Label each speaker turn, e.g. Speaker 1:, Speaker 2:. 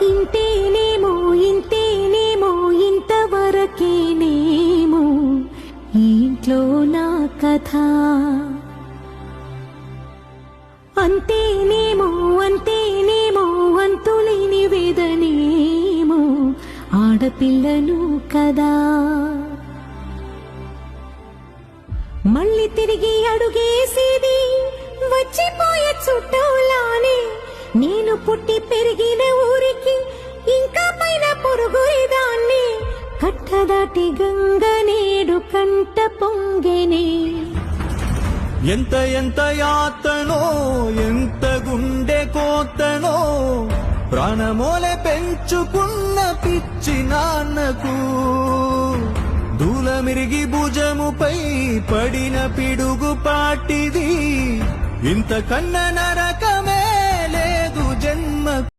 Speaker 1: ఇంతేనేమో ఇంతేనేమో ఇంతవరకేనేమో ఇంట్లో నా కథ. అంతేనేమో అంతేనేమో అంతులేని వేదనేమో ఆడపిల్లను కదా. మళ్ళీ తిరిగి అడుగే కట్టదాటి గంగ నీడు కంట పొంగెనే.
Speaker 2: ఎంత ఎంత యాతనో ఎంత గుండె కోతనో ప్రాణమోలే పెంచుకున్న పిచ్చి నాన్నకు. దూలమిరిగి భుజముపై పడిన పిడుగు పాటిది ఇంత కన్న నరకమే